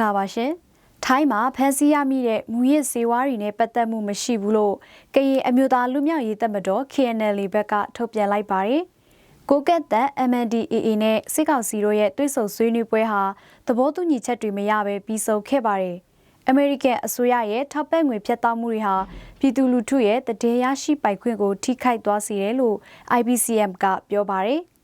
္ဂလာပါရှင်။ထိုင်းမှာဖမ်းဆီးရမိတဲ့မူရစ်စေဝါးတွေနဲ့ပတ်သက်မှုမရှိဘူးလို့ကရင်အမျိုးသားလူမျိုးရေးတပ်မတော် KNL ဘက်ကထုတ်ပြန်လိုက်ပါတယ်။ကိုကက်သက် MNDAA နဲ့စစ်ကောင်စီတို့ရဲ့တွဲဆုံဆွေးနွေးပွဲဟာသဘောတူညီချက်တွေမရဘဲပြီးဆုံးခဲ့ပါတယ်။အမေရိကန်အစိုးရရဲ့ထောက်ပံ့ငွေဖြတ်တောက်မှုတွေဟာပြည်သူလူထုရဲ့တည်ရရှိပိုင်ခွင့်ကိုထိခိုက်သွားစေတယ်လို့ IBCM ကပြောပါတယ်။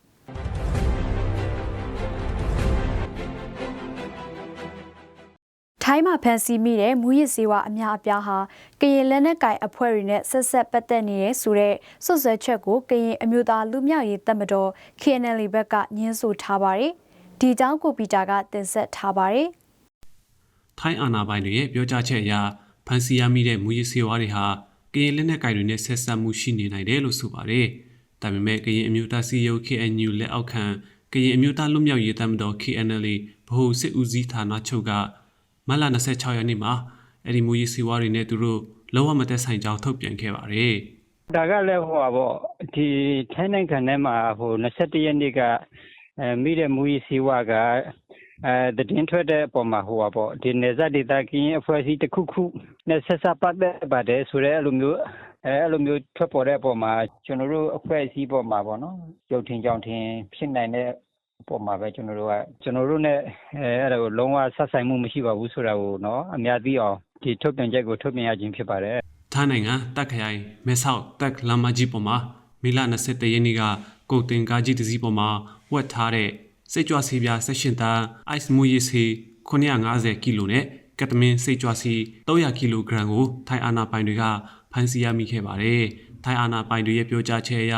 ထိုင်းမှာဖန်စီမိတဲ့မူရစ်စေဝါအများအပြားဟာကရင်လက်နက်ကိုင်အဖွဲ့တွေနဲ့ဆက်ဆက်ပတ်သက်နေရဆိုတဲ့ဆွဆွဲချက်ကိုကရင်အမျိုးသားလူမျိုးရေးတပ်မတော် KNL ဘက်ကညှင်းဆိုထားပါတယ်။ဒီကြောင်းကိုပီတာကတင်ဆက်ထားပါတယ်။ထိုင်းအာဏာပိုင်တွေရဲ့ပြောကြားချက်အရဖန်စီရမိတဲ့မူရစ်ဆေးဝါးတွေဟာကရင်လက်နက်ကိုင်တွေနဲ့ဆက်ဆက်မှုရှိနေနိုင်တယ်လို့ဆိုပါတယ်။ဒါပေမဲ့ကရင်အမျိုးသားစီယု KNU လက်အောက်ခံကရင်အမျိုးသားလူမျိုးရေးတပ်မတော် KNL ဗဟိုစစ်ဦးစီးဌာနချုပ်က မတ်လ26ရက်နေ့မှာအဲ့ဒီမူရစ်ဆေးဝါးတွေနဲ့သူတို့လုံးဝမသက်ဆိုင်ကြောင်းထုတ်ပြန်ခဲ့ပါတယ်။ဒါကလည်းဟိုပါပေါ့ဒီထိုင်းနိုင်ငံထဲမှာဟို21ရက်နေ့ကအဲမိတဲ့မူကြီးစီဝါကအဲတည်င်းထွက်တဲ့အပေါ်မှာဟိုပါပေါ့ဒီနေဇာဒေတာကင်းအဖွဲ့အစည်းတစ်ခုခုနဲ့ဆက်စပ်ပတ်သက်ပါတယ်ဆိုတော့အဲ့လိုမျိုးအဲအဲ့လိုမျိုးထွက်ပေါ်တဲ့အပေါ်မှာကျွန်တော်တို့အဖွဲ့အစည်းပေါ်မှာပေါ့နော်ရုပ်ထင်ကြောင်ထင်ဖြစ်နိုင်တဲ့ ပေါ်မှာပဲကျွန်တော်တို့ကကျွန်တော်တို့နဲ့အဲအဲ့ဒါကိုလုံးဝဆက်ဆိုင်မှုမရှိပါဘူးဆိုတာကိုနော်အများသိအောင်ဒီထုတ်ပြန်ချက်ကိုထုတ်ပြန်ရခြင်းဖြစ်ပါတယ်။ထိုင်းနိုင်ငံတက်ခရိုင်မဲဆောက်တက်လမ်းမကြီးပေါ်မှာမေလ23ရက်နေ့ကကုတ်တင်ကားကြီးတစ်စီးပေါ်မှာဝက်ထားတဲ့စိတ်ကြွဆေးပြားဆက်ရှင်သား ice မူရီစီ950ကီလိုနဲ့ကက်တမင်စိတ်ကြွဆေး300ကီလိုဂရမ်ကိုထိုင်းအာဏာပိုင်တွေကဖမ်းဆီးရမိခဲ့ပါတယ်။ ထိုင်းအာဏာပိုင်တွေရဲ့ပြောကြားချက်အရ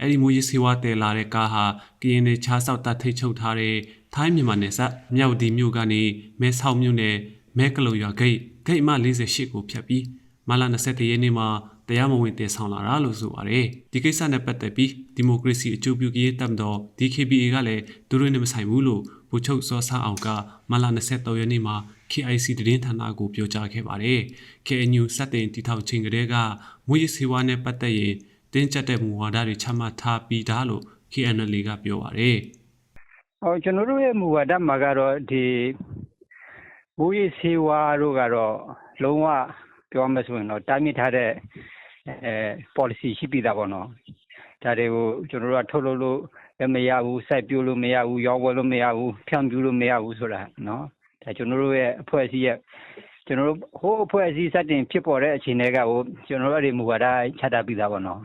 အဲ့ဒီမူရည်ဆေးဝါးတည်လာတဲ့ကားဟာကရင်နယ်ခြားစောက်တပ်ထိတ်ချုပ်ထားတဲ့ထိုင်းမြန်မာနယ်စပ်မြောက်ဒီမြို့ကနေမဲဆောက်မြို့နယ်မဲကလုံရွာဂိတ်ဂိတ်အမှ48ကိုဖြတ်ပြီးမလာ21ရက်နေ့မှာတရားမဝင်တည်ဆောင်လာတာလို့ဆိုပါတယ်ဒီကိစ္စနဲ့ပတ်သက်ပြီး ဒီမိုကရေစီအကျိုးပြုရေးတပ်မတော် DKBA ကလည်းသူတို့နဲ့မဆိုင်ဘူးလို့ဗိုလ်ချုပ်စောဆန်းအောင်ကမလာ23ရက်နေ့မှာ KIC တည်င်းဌာနကိုပြောကြားခဲ့ပါတယ် KNU စက်တင်တီထောင်ချင်းကလေးကမွေးစီဝါနဲ့ပတ်သက်ရင်တင်းကျပ်တဲ့မူဝါဒတွေချမှတ်ထားပြီးသားလို့ KNL ကပြောပါတယ်ဟောကျွန်တော်တို့ရဲ့မူဝါဒမှာကတော့ဒီဘူရီစီဝါတို့ကတော့လုံးဝပြောမှဆိုရင်တော့တားမြစ်ထားတဲ့အဲ policy ရှိပြီးသားပေါ့နော် ဒါတွေကိုကျွန်တော်တို့ကထုတ်လုပ်လို့မရဘူးစိုက်ပျိုးလို့မရဘူးရောင်းဝယ်လို့မရဘူးဖြန့်ဖြူးလို့မရဘူးဆိုတာနော်ဒါကျွန်တော်တို့ရဲ့အဖွဲ့အစည်းရဲ့ကျွန်တော်တို့ဟိုးအဖွဲ့အစည်းစတင်ဖြစ်ပေါ်တဲ့အခြေအနေကဟိုကျွန်တော်တို့အဲ့ဒီမူဝါဒချတာပြီးသားပေါ့နော်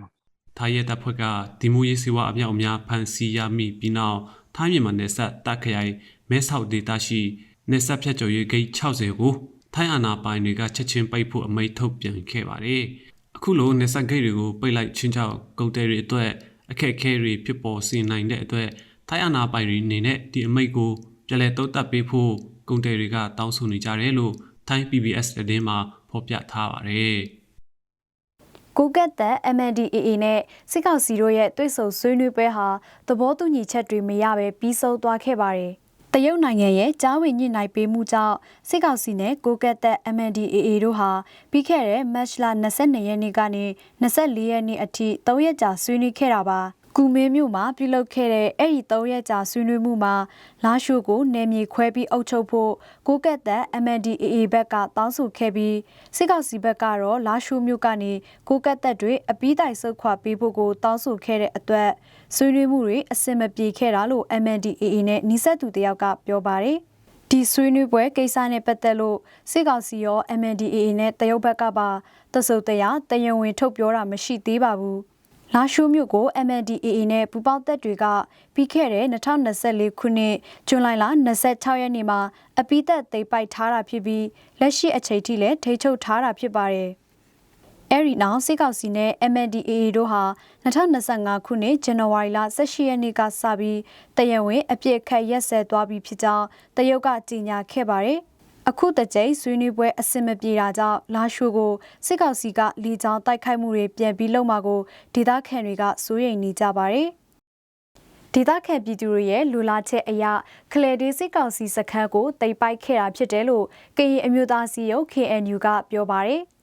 ထိုင်းရဲတပ်ဖွဲ့ကဒီမိုရေးစီဝါအမြောက်အများဖမ်းဆီးရမိပြီးနောက်ထိုင်းမြန်မာနယ်စပ်တပ်ခရိုင်မဲဆောက်ဒေသရှိနယ်စပ်ဖြတ်ကျော်ရေးဂိတ်60ကိုထိုင်းအာဏာပိုင်တွေကချက်ချင်းပိတ်ဖို့အမိန့်ထုတ်ပြန်ခဲ့ပါတယ်။ အခုလိုနယ်စပ်ဂိတ်တွေကိုပိတ်လိုက်ချင်းချောက်ကုန်တယ်တွေအတွက်အခက်အခဲတွေဖြစ်ပေါ်စေနိုင်တဲ့အတွက်ထိုင်းအာဏာပိုင်တွေအနေနဲ့ဒီအမိန့်ကိုပြည်လဲတုံးတက်ပေးဖို့ကုန်တယ်တွေကတောင်းဆိုနေကြတယ်လို့ထိုင်း PBS သတင်းမှာဖော်ပြထားပါတယ်။ကိုကက်သက် MNDAA နဲ့စစ်ကောင်စီတို့ရဲ့တွေ့ဆုံဆွေးနွေးပွဲဟာသဘောတူညီချက်တွေမရဘဲပြီးဆုံးသွားခဲ့ပါတယ်။ တရုတ်နိုင်ငံရဲ့ကြားဝင်ညှိနှိုင်းပေးမှုကြောင့်စစ်ကောင်စီနဲ့ကိုကက်သက် MNDAA တို့ဟာပြီးခဲ့တဲ့မတ်လ22ရက်နေ့ကနေ24ရက်နေ့အထိ3ရက်ကြာဆွေးနွေးခဲ့တာပါ။ကူမင်းမြို့မှာပြုလုပ်ခဲ့တဲ့အဲ့ဒီ၃ရက်ကြာဆွေးနွေးမှုမှာလာရှိုကိုနယ်မြေခွဲပြီးအုပ်ချုပ်ဖို့ကိုကက်သက် MNDAA ဘက်ကတောင်းဆိုခဲ့ပြီးစစ်ကောင်စီဘက်ကတော့လာရှိုမြို့ကနေကိုကက်သက်တွေအပီးတိုင်ဆုတ်ခွာပေးဖို့ကိုတောင်းဆိုခဲ့တဲ့အတွက် ဆွေးနွေးမှုတွေအဆင်မပြေခဲ့တာလို့ MNDAA နဲ့နှိဆက်သူတယောက်ကပြောပါတယ်ဒီဆွေးနွေးပွဲကိစ္စနဲ့ပတ်သက်လို့စစ်ကောင်စီရော MNDAA နဲ့တရုတ်ဘက်ကပါတဆုတ်တရားတယံဝင်ထုတ်ပြောတာမရှိသေးပါဘူးလာရှိုးမြို့ကို MNDAA နဲ့ပူပေါင်းတပ်တွေကပြီးခဲ့တဲ့2024ခုနှစ်ဇွန်လလ26ရက်နေ့မှာအပိသက်သိမ်းပိုက်ထားတာဖြစ်ပြီးလက်ရှိအချိန်ထိလည်းထိချုပ်ထားတာဖြစ်ပါတယ်။ အဲဒီနောက်စစ်ကောင်စီနဲ့ MNDAA တို့ဟာ2025ခုနှစ်ဇန်နဝါရီလ18ရက်နေ့ကစပြီးတရဝင်းအပြစ်ခတ်ရက်စဲသွားပြီးဖြစ်ကြောင်းတရုတ်ကကြေညာခဲ့ပါတယ်။အခုတကြိမ်ဆွေးနွေးပွဲအဆင်မပြေတာကြောင့်လာရှိုကိုစစ်ကောင်စီကလီကြောင်းတိုက်ခိုက်မှုတွေပြန်ပြီးလုပ်မှာကိုဒေသခံတွေကစိုးရိမ်နေကြပါတယ်။ဒေသခံပြည်သူတွေရဲ့လူလာချက်အရကလေဒေးစစ်ကောင်စီစခန်းကိုတိတ်ပိုက်ခဲ့တာဖြစ်တယ်လို့ကရင်အမျိုးသားစီယုံ KNU ကပြောပါတယ်။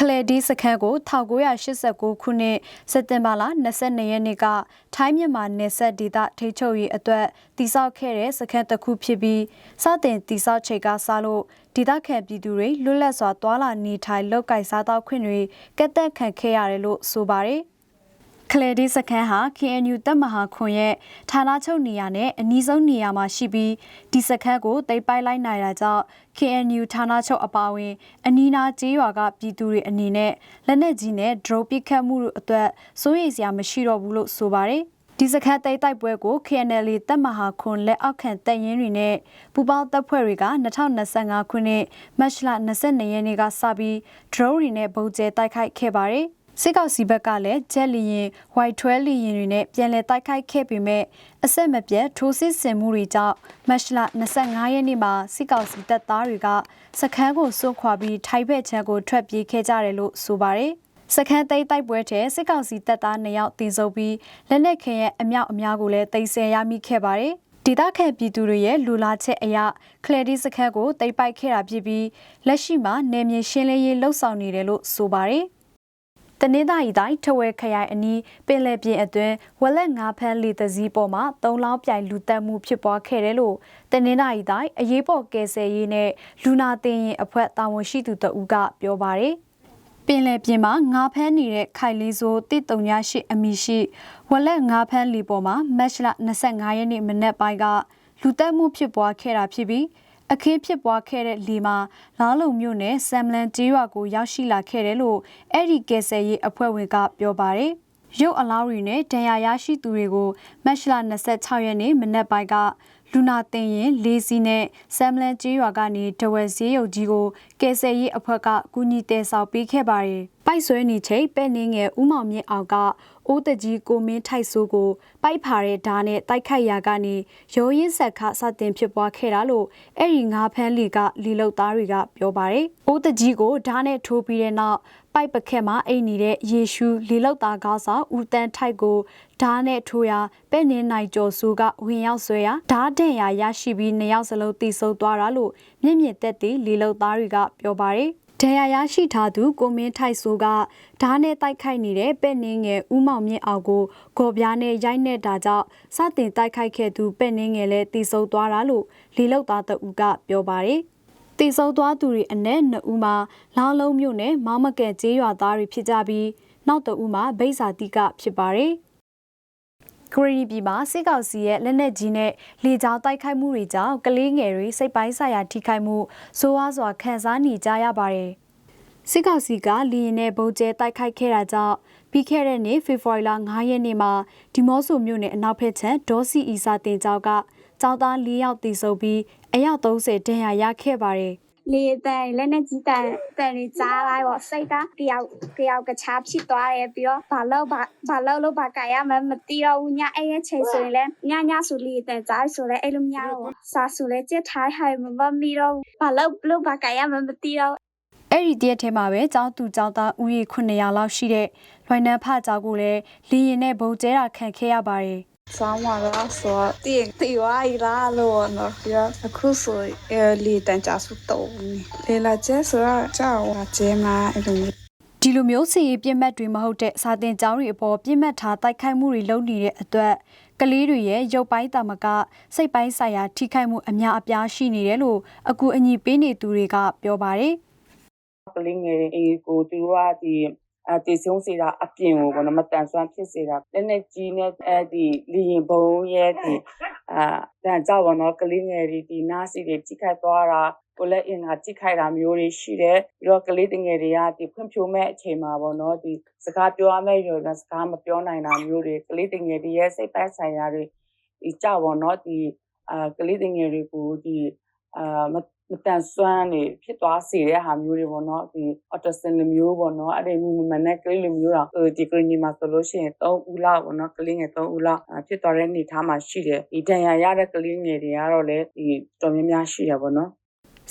ကလေဒီစခန်းကို1989ခုနှစ်စက်တင်ဘာလ22ရက်နေ့ကထိုင်းမြန်မာနယ်စပ်ဒေသထိချုပ်ရေးအတွက်တိစောက်ခဲ့တဲ့စခန်းတစ်ခုဖြစ်ပြီးစတင်တိစောက်ချိန်ကစလို့ဒေသခံပြည်သူတွေလွတ်လပ်စွာတွာလာနေထိုင်လုပ်ကိုင်စားသောက်ခွင့်တွေကက်တက်ခံခဲ့ရတယ်လို့ဆိုပါတယ်။ ကလေဒီစခန်းဟာ KNU တပ်မဟာခွန်ရဲ့ဌာနချုပ်နေရာနဲ့အနီးဆုံးနေရာမှာရှိပြီးဒီစခန်းကိုတိတ်ပိုက်လိုက်နိုင်တာကြောင့် KNU ဌာနချုပ်အပါအဝင်အနီးနားကျေးရွာကပြည်သူတွေအနေနဲ့လက်နက်ကြီးနဲ့ drone ပစ်ခတ်မှုတို့အတွက်စိုးရိမ်စရာမရှိတော့ဘူးလို့ဆိုပါတယ်ဒီစခန်းတိတ်တိုက်ပွဲကို KNL တပ်မဟာခွန်လက်အောက်ခံတပ်ရင်းတွေနဲ့ပူပေါင်းတပ်ဖွဲ့တွေက2025ခုနှစ်မတ်လ22ရက်နေ့ကစပြီး drone တွေနဲ့ပုံကျဲတိုက်ခိုက်ခဲ့ပါတယ် စစ်ကောင်စီဘက်ကလည်းဂျက်လီရင် Y12 လီရင်တွေနဲ့ပြန်လည်တိုက်ခိုက်ခဲ့ပေမဲ့အဆက်မပြတ်ထိုးစစ်ဆင်မှုတွေကြောင့်မတ်လ25ရက်နေ့မှာစစ်ကောင်စီတပ်သားတွေကစခန်းကိုစွန့်ခွာပြီးထိုင်ဘက်ချမ်းကိုထွက်ပြေးခဲ့ကြတယ်လို့ဆိုပါတယ်။စခန်းသိမ်းတိုက်ပွဲထဲစစ်ကောင်စီတပ်သား2ယောက်တင်ဆုံးပြီးလက်နက်ခဲရဲ့အမြောက်အများကိုလည်းတင်ဆက်ရမိခဲ့ပါတယ်။ဒေသခံပြည်သူတွေရဲ့လူလာချက်အရကလယ်ဒီစခန်းကိုတိတ်ပိုက်ခဲ့တာဖြစ်ပြီးလက်ရှိမှာနေမြေရှင်းလင်းရေးလှုပ်ဆောင်နေတယ်လို့ဆိုပါတယ်။ တနင်္သာရီတိုင်းထဝဲခရိုင်အနီးပင်လယ်ပြင်အတွင်းဝက်လက်ငါးဖမ်းလေတစည်းပေါ်မှာသုံးလောင်းပြိုင်လူတက်မှုဖြစ်ပွားခဲ့တယ်လို့တနင်္သာရီတိုင်းအရေးပေါ်ကယ်ဆယ်ရေးနဲ့လူနာတင်ရင်အဖွဲ့တာဝန်ရှိသူတဦးကပြောပါတယ်ပင်လယ်ပြင်မှာငါးဖမ်းနေတဲ့ခိုင်လေးစိုးတစ်တုံညာရှိအမိရှိဝက်လက်ငါးဖမ်းလီပေါ်မှာမတ်လ25ရက်နေ့မနက်ပိုင်းကလူတက်မှုဖြစ်ပွားခဲ့တာဖြစ်ပြီး အခင်းဖြစ်ပွားခဲ့တဲ့လီမှာလောင်းလုံမြို့နယ်ဆမ်လန်ကျေးရွာကိုရောက်ရှိလာခဲ့တယ်လို့အဲ့ဒီကယ်ဆယ်ရေးအဖွဲ့ဝင်ကပြောပါတယ်။ရုပ်အလောင်းတွေနဲ့ဒဏ်ရာရရှိသူတွေကိုမတ်လ26ရက်နေ့မနက်ပိုင်းက လူနာတင်ရင်လေးစီးနဲ့ဆမ်လန်ကျေးရွာကနေဒဝယ်စည်းရုပ်ကြီးကိုကယ်ဆယ်ရေးအဖွဲ့ကကူညီတဲဆောက်ပေးခဲ့ပါတယ်။ပိုက်ဆွဲနေချိန်ပဲ့နေငယ်ဦးမောင်မြင့်အောင်ကအိုးတကြီးကိုမင်းထိုက်ဆိုးကိုပိုက်ဖာတဲ့ဓာတ်နဲ့တိုက်ခိုက်ရာကနေရောရင်းဆက်ခစတင်ဖြစ်ပွားခဲ့တာလို့အဲ့ဒီငါးဖန်းလီကလီလုတ်သားတွေကပြောပါတယ်။အိုးတကြီးကိုဓာတ်နဲ့ထိုးပြီးတဲ့နောက် ပိုက်ပခက်မှာအိတ်နေတဲ့ယေရှုလီလုတ်သားကားဆောင်ဦးတန်းထိုက်ကိုဓာတ်နဲ့ထိုးရာပဲ့နေနိုင်ကျော်စုကဝင်ရောက်ဆွဲရာဓာတ်တဲ့ရာရရှိပြီးနှစ်ယောက်စလုံးတိဆုပ်သွားတာလို့မြင့်မြင့်တက်တီလီလုတ်သားတွေကပြောပါတယ်။ဒဏ်ရာရရှိထားသူကိုမင်းထိုက်ဆိုးကဓားနဲ့တိုက်ခိုက်နေတဲ့ပဲ့နှင်းငယ်ဦးမောင်မြင့်အောင်ကိုဂေါ်ပြားနဲ့ရိုက်နေတာကြောင့်စတင်တိုက်ခိုက်ခဲ့သူပဲ့နှင်းငယ်လည်းတီဆုံသွားတာလို့လီလောက်သားတဦးကပြောပါတယ်။ တီဆုံသွားသူတွေအနက်နှစ်ဦးမှာလောင်းလုံးမြို့နယ်မောင်မကဲကျေးရွာသားတွေဖြစ်ကြပြီးနောက်တဦးမှာဗိဇာတိကဖြစ်ပါတယ်။ခရီးပြည်မှာစစ်ကောင်စီရဲ့လက်နက်ကြီးနဲ့လေကြောင်းတိုက်ခိုက်မှုတွေကြောင့်ကလေးငယ်တွေစိတ်ပိုင်းဆိုင်ရာထိခိုက်မှုဆိုးဝါးစွာခံစားနေကြရပါတယ်။စစ်ကောင်စီကလေရင်နဲ့ဗုံးကျဲတိုက်ခိုက်ခဲ့တာကြောင့်ပြီးခဲ့တဲ့နေ့ဖေဖော်ဝါရီလ9ရက်နေ့မှာဒီမော့ဆိုမြို့နယ်အနောက်ဘက်ခြမ်းဒေါ်စီအီစာတင်ကျောက်က ကျောင်းသား၄ယောက်တည်ဆုံပြီးအယောက်30ဒဏ်ရာရခဲ့ပါတယ်။လေတန်လက်နဲ့ကြီးတန်တန်လေးကြားလိုက်ပေါ့စိတ်ကတယောက်တယောက်ကချားဖြစ်သွားတယ်ပြီးတော့ဘာလို့ဘာဘာလို့လို့ဘာကြရမမတီးတော့ဘူးညအဲ့ရဲ့ချိန်ဆိုရင်လည်းညညဆိုလေတန်ကြားဆိုလည်းအဲ့လိုမရတော့စာဆိုလည်းကြက်ထိုင်းဟိုင်မမမီတော့ဘာလို့လို့ဘာကြရမမတီးတော့အဲ့ဒီတရက်ထဲမှာပဲကျောင်းသူကျောင်းသားဦးရေ900လောက်ရှိတဲ့လွိုင်နန်းဖကျောင်းကိုလည်းလီရင်နဲ့ဘုံကျဲတာခံခဲ့ရပါတယ် ဆောင်းမှာတော့ဆိုတင်တီဝါရီလာလို့နော်ပြအခုဆိုအဲလီတန်ချဆုတော့လေလာကျဲဆိုတော့ကြောက်ဝကျဲမှာအဲ့လိုဒီလိုမျိုးစီရေးပြစ်မှတ်တွေမဟုတ်တဲ့စာတင်ကျောင်းတွေအပေါ်ပြစ်မှတ်ထားတိုက်ခိုက်မှုတွေလုပ်နေတဲ့အတွက်ကလေးတွေရဲ့ရုပ်ပိုင်းတာမကစိတ်ပိုင်းဆိုင်ရာထိခိုက်မှုအများအပြားရှိနေတယ်လို့အကူအညီပေးနေသူတွေကပြောပါတယ်ကလေးငယ်တွေကိုသူတို့ကဒီ အဲတည်ဆုံးစေတာအပြင်ကိုပေါ့နော်မတန်ဆွမ်းဖြစ်စေတာလက်နဲ့ကြီးနဲ့အဲဒီလီရင်ဘုံရဲ့ဒီအာတန်ကြောက်ပေါ့နော်ကလေးငယ်တွေဒီနားစီတွေထိခိုက်သွားတာကိုလက်အင်ကထိခိုက်တာမျိုးတွေရှိတယ်ပြီးတော့ကလေးတငယ်တွေကဒီဖွံ့ဖြိုးမဲ့အချိန်မှာပေါ့နော်ဒီစကားပြောရမယ့်ရောစကားမပြောနိုင်တာမျိုးတွေကလေးတငယ်တွေရဲ့စိတ်ပိုင်းဆိုင်ရာတွေဒီကြောက်ပေါ့နော်ဒီအာကလေးတငယ်တွေကိုဒီအာ မတန်ဆွမ်းနေဖြစ်သွားစေတဲ့ဟာမျိုးတွေပေါ့နော်ဒီ autism လိုမျိုးပေါ့နော်အဲ့ဒီမူမနဲ့ကလေးလိုမျိုးတော့ဒီကလေးမှာဆိုလို့ရှိရင်3ဦးလောက်ပေါ့နော်ကလေးငယ်3ဦးလောက်ဖြစ်သွားတဲ့အနေအထားမှာရှိတယ်ဒီဒဏ်ရာရတဲ့ကလေးငယ်တွေကတော့လည်းဒီတော်များများရှိတယ်ပေါ့နော်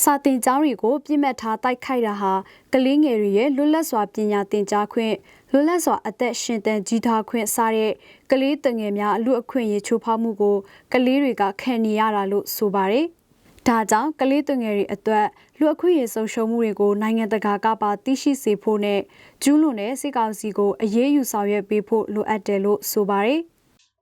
စာတင်ကျောင်းတွေကိုပြစ်မှတ်ထားတိုက်ခိုက်တာဟာကလေးငယ်တွေရဲ့လွတ်လပ်စွာပညာသင်ကြားခွင့်လွတ်လပ်စွာအသက်ရှင်သန်ကြီးထွားခွင့်စတဲ့ကလေးတငယ်များအလူအခွင့်အရေးချိုးဖောက်မှုကိုကလေးတွေကခံနေရတာလို့ဆိုပါတယ်။ ဒဒါကြောင့်ကလေးသွငယ်တွေအတွက်လူအခွင့်အရေးဆုံးရှုံးမှုတွေကိုနိုင်ငံတကာကပါသိရှိစေဖို့နဲ့ကျူးလွန်တဲ့စစ်ကောင်စီကိုအရေးယူဆောင်ရွက်ပေးဖို့လိုအပ်တယ်လို့ဆိုပါတယ်။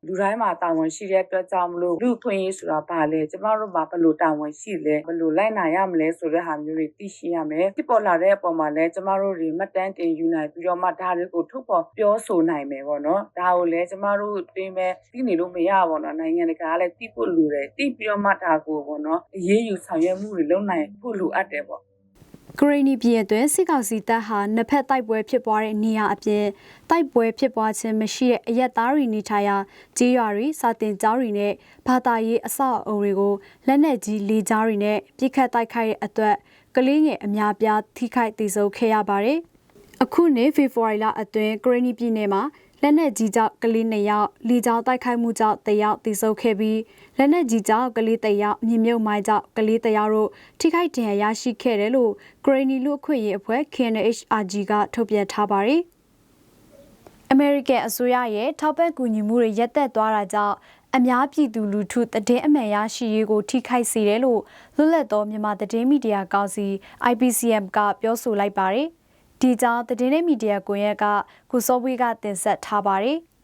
လူတိုင်းမှာတာဝန်ရှိတဲ့အတွက်ကြောင့်မလို့လူခွင့်ရေးဆိုတာဘာလဲကျမတို့မှာဘယ်လိုတာဝန်ရှိလဲဘယ်လိုလိုက်နိုင်ရမလဲဆိုတဲ့ဟာမျိုးတွေသိရှိရမယ်ဖြစ်ပေါ်လာတဲ့အပေါ်မှာလည်းကျမတို့တွေမှတ်တမ်းတင်ယူနိုင်ပြီးတော့မှဒါတွေကိုထုတ်ဖော်ပြောဆိုနိုင်မယ်ပေါ့နော်ဒါကိုလည်းကျမတို့တွင်မဲ့သိနေလို့မရပါတော့နိုင်ငံတကာကလည်းသိဖို့လိုတယ်သိပြီးတော့မှဒါကိုပေါ့နော်အရေးယူဆောင်ရွက်မှုတွေလုပ်နိုင်ဖို့လိုအပ်တယ်ပေါ့ ဂရီနီပြည်အတွင်းစစ်ကောင်စီတပ်ဟာနှစ်ဖက်တိုက်ပွဲဖြစ်ပွားတဲ့နေရာအပြင်တိုက်ပွဲဖြစ်ပွားခြင်းမရှိတဲ့အရက်သားတွေနေထိုင်ရာကြေးရွာတွေစာတင်ကျောင်းတွေနဲ့ဘာသာရေးအဆောက်အအုံတွေကိုလက်နက်ကြီးလေကြားတွေနဲ့ပြစ်ခတ်တိုက်ခိုက်တဲ့အတွက်ကလေးငယ်အများပြားထိခိုက်ဒေဆုံးခဲ့ရပါတယ်။အခုနှစ်ဖေဖော်ဝါရီလအတွင်းဂရီနီပြည်နယ်မှာ လက်နက်ကြီးကြောင့်ကလေး2ယောက်လေကြောင်းတိုက်ခိုက်မှုကြောင့်တယောက်သေဆုံးခဲ့ပြီးလက်နက်ကြီးကြောင့်ကလေး1ယောက်မြင်မြုပ်မိုင်းကြောင့်ကလေး1ယောက်တို့ထိခိုက်ဒဏ်ရာရရှိခဲ့တယ်လို့ဂရီနီလူအခွင့်ရေးအဖွဲ့ KNHRG ကထုတ်ပြန်ထားပါတယ်။အမေရိကန်အစိုးရရဲ့ထောက်ပံ့ကူညီမှုတွေရပ်သက်သွားတာကြောင့်အများပြည်သူလူထုတည်င်းအမှန်ရရှိရေးကိုထိခိုက်စေတယ်လို့လွတ်လပ်သောမြန်မာတည်င်းမီဒီယာကောင်စီ IPCM ကပြောဆိုလိုက်ပါတယ်။ ဒီကြောင့်တည်င်းမီဒီယာကွန်ရက်ကကိုစောဝေးကတင်ဆက်ထားပါတယ်။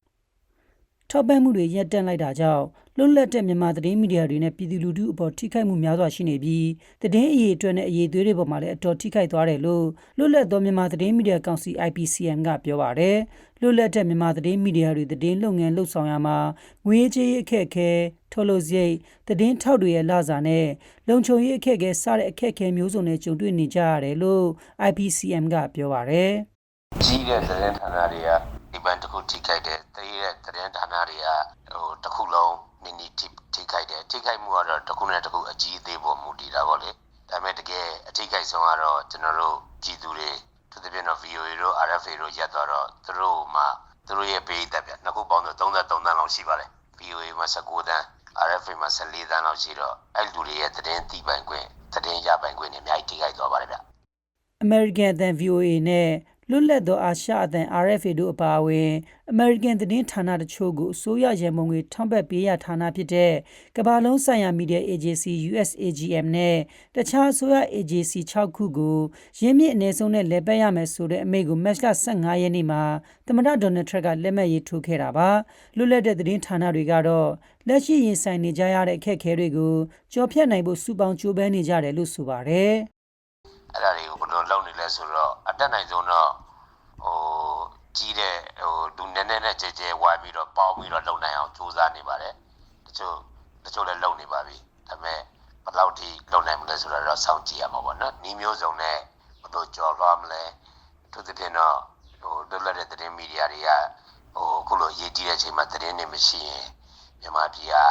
ထောက်ပံ့မှုတွေရပ်တန့်လိုက်တာကြောင့်လွတ်လပ်တဲ့မြန်မာသတင်းမီဒီယာတွေနဲ့ပြည်သူလူထုအပေါ်ထိခိုက်မှုများစွာရှိနေပြီးသတင်းအရေးအတွက်နဲ့အရေးသွေးတွေပေါ်မှာလည်းအတော်ထိခိုက်သွားတယ်လို့လွတ်လပ်သောမြန်မာသတင်းမီဒီယာကောင်စီ IPCN ကပြောပါတယ်လွတ်လပ်တဲ့မြန်မာသတင်းမီဒီယာတွေသတင်းလုပ်ငန်းလှုပ်ဆောင်ရမှာငွေကြေးအခက်အခဲထုတ်လုပ်စရိတ်သတင်းထောက်တွေရဲ့လစာနဲ့လုံခြုံရေးအခက်အခဲစတဲ့အခက်အခဲမျိုးစုံနဲ့ကြုံတွေ့နေကြရတယ်လို့ IPCN ကပြောပါတယ်ကြီးတဲ့သတင်းဌာနတွေကဒီ ပန်တစ်ခုထိခိုက်တယ်တရေတဲ့သတင်းဌာနတွေကဟိုတစ်ခုလုံးနေနေထိထိခိုက်တယ်ထိခိုက်မှုကတော့တစ်ခုနဲ့တစ်ခုအကြီးအသေးပေါ်မူတည်တာပေါ့လေဒါပေမဲ့တကယ်အထိခိုက်ဆုံးကတော့ကျွန်တော်တို့ကြည်သူတွေသူတပြင်းတော့ VOA တို့ RFA တို့ရက်သွားတော့သူတို့မှသူတို့ရဲ့ပေးသက်ပြနှစ်ခုပေါင်းတော့33တန်းလောက်ရှိပါတယ် VOA မှာ19တန်း RFA မှာ14တန်းလောက်ရှိတော့အဲ့လူတွေရဲ့သတင်းတီးပိုင်ခွင့်သတင်းရပိုင်ခွင့်တွေအများကြီးထိခိုက်သွားပါတယ်ဗျ American အသံ VOA နဲ့ လွတ်လပ်သောအာရှအသံ RFA တို့အပါအဝင် American သတင်းဌာနတချို့ကိုအစိုးရရန်ပုံငွေထောက်ပံ့ပေးရဌာနဖြစ်တဲ့ကမ္ဘာလုံးဆိုင်ရာမီဒီယာ Agency USAGM နဲ့တခြားအစိုးရ Agency 6ခုကိုရင်းမြစ်အ ਨੇ ဆုံးနဲ့လက်ပတ်ရမယ်ဆိုတဲ့အမိန့်ကိုမတ်လ15ရက်နေ့မှာသမ္မတဒေါ်နယ်ထရက်ကလက်မှတ်ရေးထိုးခဲ့တာပါလွတ်လပ်တဲ့သတင်းဌာနတွေကတော့လက်ရှိရင်ဆိုင်နေကြရတဲ့အခက်အခဲတွေကိုကြော်ဖြတ်နိုင်ဖို့စုပေါင်းကြိုးပမ်းနေကြတယ်လို့ဆိုပါတယ် အဲ့ဒါတွေကိုဘယ်လိုလုပ်နေလဲဆိုတော့အတက်နိုင်ဆုံးတော့ဟိုကြီးတဲ့ဟိုလူနည်းနည်းနဲ့ကြဲကြဲဝိုင်းပြီးတော့ပေါင်းပြီးတော့လုပ်နိုင်အောင်ကြိုးစားနေပါတယ်တချို့တချို့လည်းလုပ်နေပါပြီဒါပေမဲ့ဘယ်လောက်ထိလုပ်နိုင်မလဲဆိုတာတော့စောင့်ကြည့်ရမှာပေါ့နော်ဤမျိုးစုံနဲ့ဘယ်လိုကြော်လွှားမလဲသူသဖြင့်တော့ဟိုလွတ်လပ်တဲ့သတင်းမီဒီယာတွေကဟိုအခုလိုရေးကြည့်တဲ့အချိန်မှာသတင်းတွေမရှိရင်မြန်မာပြည်ဟာ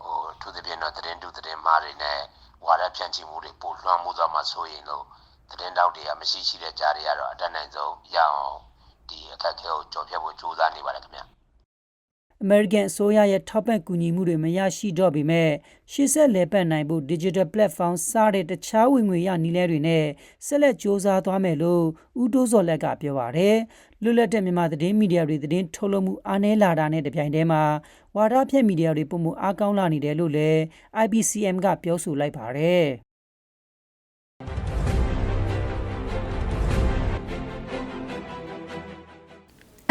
ဟိုသူသဖြင့်တော့သတင်းတူသတင်းမှားတွေနဲ့ ဝါဒဖြန့်ချိမှုတွေပိုလွှမ်းမိုးသွားမှာဆိုရင်လို့သတင်းတောက်တွေကမရှိရှိတဲ့ကြားတွေကတော့အတတ်နိုင်ဆုံးရအောင်ဒီအခက်အခဲကိုကြော်ဖြတ်ဖို့ကြိုးစားနေပါတယ်ခင်ဗျာ American အစိုးရရဲ့ထောက်ပံ့ကူညီမှုတွေမရရှိတော့ပေမဲ့ရှေ့ဆက်လဲပတ်နိုင်ဖို့ Digital Platform စတဲ့တခြားဝင်ငွေရနည်းလမ်းတွေနဲ့ဆက်လက်စ조사သွားမယ်လို့ဦးတိုးစော်လက်ကပြောပါတယ်လွတ်လပ်တဲ့မြန်မာသတင်းမီဒီယာတွေသတင်းထုတ်လုပ်မှုအားနည်းလာတာနဲ့တပြိုင်တည်းမှာဝါဒဖြန့်မီဒီယာတွေပုံမှုအားကောင်းလာနေတယ်လို့လည်း IPCM ကပြောဆိုလိုက်ပါတယ်